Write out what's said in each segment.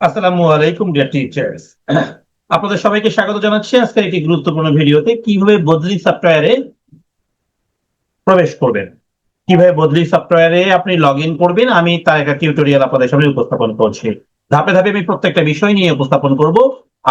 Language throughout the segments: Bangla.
আসসালামু আলাইকুম ডিয়ার টিচার্স আপনাদের সবাইকে স্বাগত জানাচ্ছি আজকের একটি গুরুত্বপূর্ণ ভিডিওতে, কীভাবে বদলি সফটওয়্যারে প্রবেশ করবেন। কীভাবে বদলি সফটওয়্যারে আপনি লগ ইন করবেন, আমি তার একটা টিউটোরিয়াল আপনাদের সামনে উপস্থাপন করছি। ধাপে ধাপে আমি প্রত্যেকটা বিষয় নিয়ে উপস্থাপন করব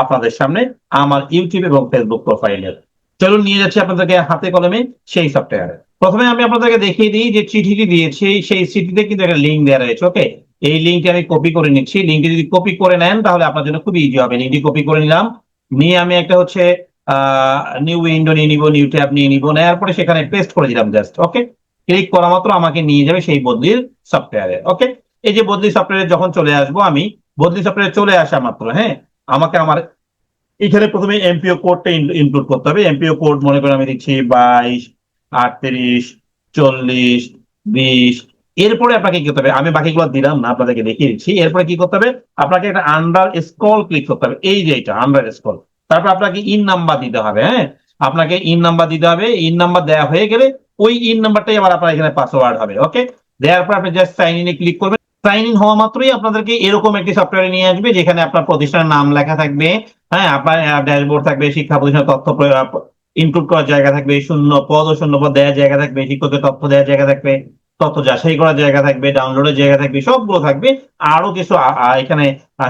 আপনাদের সামনে, আমার ইউটিউব এবং ফেসবুক প্রোফাইলের চলুন নিয়ে যাচ্ছি আপনাদেরকে হাতে কলমে সেই সফটওয়্যারে প্রথমে আমি আপনাদেরকে দেখিয়ে দিই যে চিঠিটি দিয়েছি, সেই চিঠিতে কিন্তু একটা লিঙ্ক দেওয়া রয়েছে ওকে এই লিঙ্কটি আমি কপি করে নিচ্ছি। লিঙ্কটি যদি কপি করে নেন, তাহলে আপনার জন্য খুব ইজি হবে। লিঙ্কটি কপি করে নিলাম। নিয়ে আমি একটা হচ্ছে নিউ উইন্ডো নিয়ে নিব নিউ ট্যাব নিয়ে নিব। নেওয়ার পরে সেখানে পেস্ট করে দিলাম জাস্ট ওকে ক্লিক করা মাত্র আমাকে নিয়ে যাবে সেই বদলির সফটওয়্যারে ওকে এই যে বদলি সফটওয়্যারে যখন চলে আসব আমি, বদলি সফটওয়্যারে চলে আসা মাত্র হ্যাঁ? আমাকে আমার, এখানে প্রথমে এমপিও কোডটা ইনক্লুড করতে হবে। এমপিও কোড মনে করে আমি দিচ্ছি বাইশ, আটত্রিশ, চল্লিশ, বিশ এরপরে আপনাকে কি করতে হবে? আমি বাকিগুলো দিলাম না, আপনাদেরকে দেখিয়ে দিচ্ছি। এরপরে কি করতে হবে? আপনাকে একটা আন্ডার স্কল ক্লিক করতে হবে। এই যে এটা আন্ডার স্ক্রল তারপর আপনাকে ইন নাম্বার দিতে হবে হ্যাঁ? আপনাকে ইন নাম্বার দিতে হবে। ইন নাম্বার দেওয়া হয়ে গেলে ওই ইন নাম্বারটাই আবার আপনার এখানে পাসওয়ার্ড হবে ওকে দেওয়ার পর আপনি জাস্ট সাইন ইনে ক্লিক করবেন। সাইন ইন হওয়া মাত্রই আপনাদেরকে এরকম একটি সফটওয়্যারে নিয়ে আসবে, যেখানে আপনার প্রতিষ্ঠানের নাম লেখা থাকবে হ্যাঁ? আপনার ড্যাশবোর্ড থাকবে, শিক্ষা প্রতিষ্ঠানের তথ্য ইনক্লুড করার জায়গা থাকবে, শূন্য পদ ও শূন্য পদ দেওয়ার জায়গা থাকবে, শিক্ষকের তথ্য দেওয়ার জায়গা থাকবে। তথ্য যাচাই করার জায়গা থাকবে ডাউনলোডের জায়গা থাকবে, সবগুলো থাকবে, আরও কিছু এখানে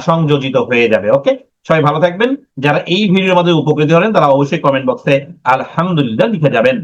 সংযোজিত হয়ে যাবে ওকে সবাই ভালো থাকবেন। যারা এই ভিডিওর মধ্যে উপকৃত হলেন, তারা অবশ্যই কমেন্ট বক্সে আলহামদুলিল্লাহ লিখে যাবেন।